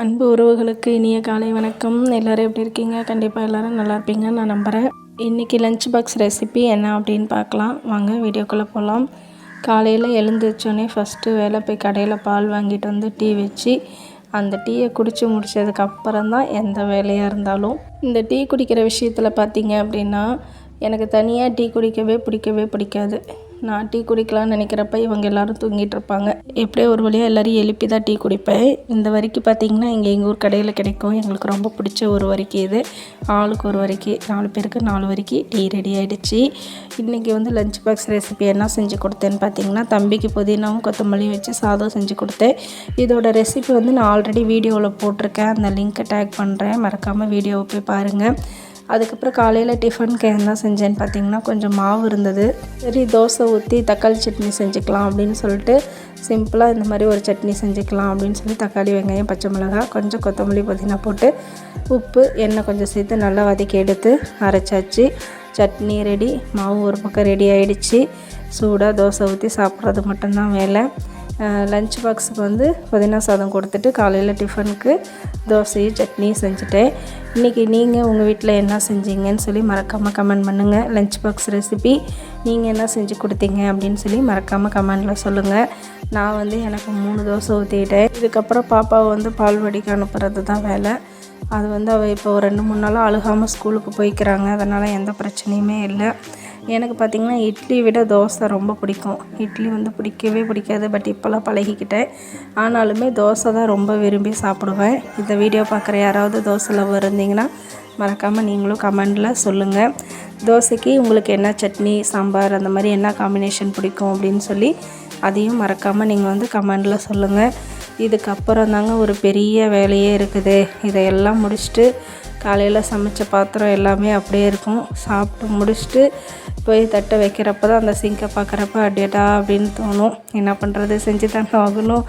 அன்பு உறவுகளுக்கு இனிய காலை வணக்கம். எல்லோரும் எப்படி இருக்கீங்க? கண்டிப்பாக எல்லோரும் நல்லா இருப்பீங்க. நான் நம்புகிறேன் இன்றைக்கி லஞ்ச் பாக்ஸ் ரெசிபி என்ன அப்படின்னு பார்க்கலாம். வாங்க வீடியோக்குள்ளே போகலாம் காலையில் எழுந்திரிச்சோன்னே ஃபஸ்ட்டு வேலை போய் கடையில் பால் வாங்கிட்டு வந்து டீ வச்சு அந்த டீயை குடித்து முடித்ததுக்கப்புறம் தான் எந்த வேலையாக இருந்தாலும். இந்த டீ குடிக்கிற விஷயத்தில் பார்த்தீங்க அப்படின்னா எனக்கு தனியாக டீ குடிக்கவே பிடிக்கவே பிடிக்காது. நான் டீ குடிக்கலாம்னு நினைக்கிறப்ப இவங்க எல்லாரும் தூங்கிட்டு இருப்பாங்க. எப்படியோ ஒரு வழியாக எல்லாரையும் எழுப்பி தான் டீ குடிப்பேன். இந்த வரைக்கும் பார்த்திங்கன்னா இங்கே எங்கள் ஊர் கடையில் கிடைக்கும். எங்களுக்கு ரொம்ப பிடிச்ச ஒரு வரைக்கும் இது. ஆளுக்கு ஒரு வரைக்கு நாலு பேருக்கு நாலு வரைக்கும் டீ ரெடி ஆகிடுச்சு இன்றைக்கி வந்து லஞ்ச் பாக்ஸ் ரெசிபி என்ன செஞ்சு கொடுத்தேன்னு பார்த்தீங்கன்னா தம்பிக்கு புதினாவும் கொத்தமல்லியும் வச்சு சாதம் செஞ்சு கொடுத்தேன். இதோட ரெசிபி வந்து நான் ஆல்ரெடி வீடியோவில் போட்டிருக்கேன். அந்த லிங்க்கை டேக் பண்ணுறேன் மறக்காமல் வீடியோவை போய் பாருங்கள் அதுக்கப்புறம் காலையில் டிஃபனுக்கு என்ன செஞ்சேன்னு பார்த்தீங்கன்னா கொஞ்சம் மாவு இருந்தது. சரி தோசை ஊற்றி தக்காளி சட்னி செஞ்சுக்கலாம் அப்படின்னு சொல்லிட்டு சிம்பிளாக இந்த மாதிரி ஒரு சட்னி செஞ்சுக்கலாம் அப்படின்னு சொல்லி தக்காளி வெங்காயம் பச்சை மிளகாய் கொஞ்சம் கொத்தமல்லி புதினா போட்டு உப்பு எண்ணெய் கொஞ்சம் சேர்த்து நல்லா வதக்கி எடுத்து அரைச்சாச்சு. சட்னி ரெடி மாவு ஒரு பக்கம் ரெடி ஆகிடுச்சு சூடாக தோசை ஊற்றி சாப்பிட்றது மட்டும்தான் வேலை. லஞ்ச் பாக்ஸுக்கு வந்து புதினா சாதம் கொடுத்துட்டு காலையில் டிஃபனுக்கு தோசையும் சட்னியும் செஞ்சுட்டேன். இன்றைக்கி நீங்கள் உங்கள் வீட்டில் என்ன செஞ்சீங்கன்னு சொல்லி மறக்காமல் கமெண்ட் பண்ணுங்கள் லஞ்ச் பாக்ஸ் ரெசிபி நீங்கள் என்ன செஞ்சு கொடுத்தீங்க அப்படின்னு சொல்லி மறக்காமல் கமெண்டில் சொல்லுங்கள் நான் வந்து எனக்கு மூணு தோசை ஊற்றிக்கிட்டேன் இதுக்கப்புறம் பாப்பாவை வந்து பால் வடிக்க அனுப்புறது தான் வேலை. அது வந்து அவள் இப்போ ஒரு ரெண்டு மூணு நாளாக அழுகாமல் ஸ்கூலுக்கு போய்க்கிறாங்க. அதனால் எந்த பிரச்சனையுமே இல்லை. எனக்கு பார்த்திங்கன்னா இட்லி விட தோசை ரொம்ப பிடிக்கும். இட்லி வந்து பிடிக்கவே பிடிக்காது. பட் இப்போல்லாம் பழகிக்கிட்டேன். ஆனாலுமே தோசை தான் ரொம்ப விரும்பி சாப்பிடுவேன். இந்த வீடியோ பார்க்குற யாராவது தோசை லவ் இருந்தீங்கன்னா மறக்காமல் நீங்களும் கமெண்டில் சொல்லுங்கள் தோசைக்கு உங்களுக்கு என்ன சட்னி சாம்பார் அந்த மாதிரி என்ன காம்பினேஷன் பிடிக்கும் அப்படின்னு சொல்லி அதையும் மறக்காமல் நீங்கள் வந்து கமெண்டில் சொல்லுங்கள் இதுக்கப்புறம் தாங்க ஒரு பெரிய வேலையே இருக்குது. இதையெல்லாம் முடிச்சுட்டு காலையில் சமைச்ச பாத்திரம் எல்லாமே அப்படியே இருக்கும். சாப்பிட்டு முடிச்சுட்டு போய் தட்டை வைக்கிறப்ப தான் அந்த சிங்கை பார்க்குறப்ப அடியடா அப்படின்னு தோணும். என்ன பண்ணுறது செஞ்சு தானே ஆகணும்.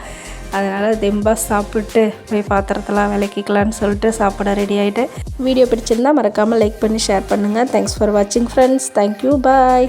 அதனால் தெம்பாக சாப்பிட்டு போய் பாத்திரத்தெல்லாம் விளக்கிக்கலான்னு சொல்லிட்டு சாப்பிட ரெடி ஆகிட்டு வீடியோ பிடிச்சிருந்தா மறக்காமல் லைக் பண்ணி ஷேர் பண்ணுங்கள் தேங்க்ஸ் ஃபார் வாட்சிங் ஃப்ரெண்ட்ஸ் தேங்க்யூ பாய்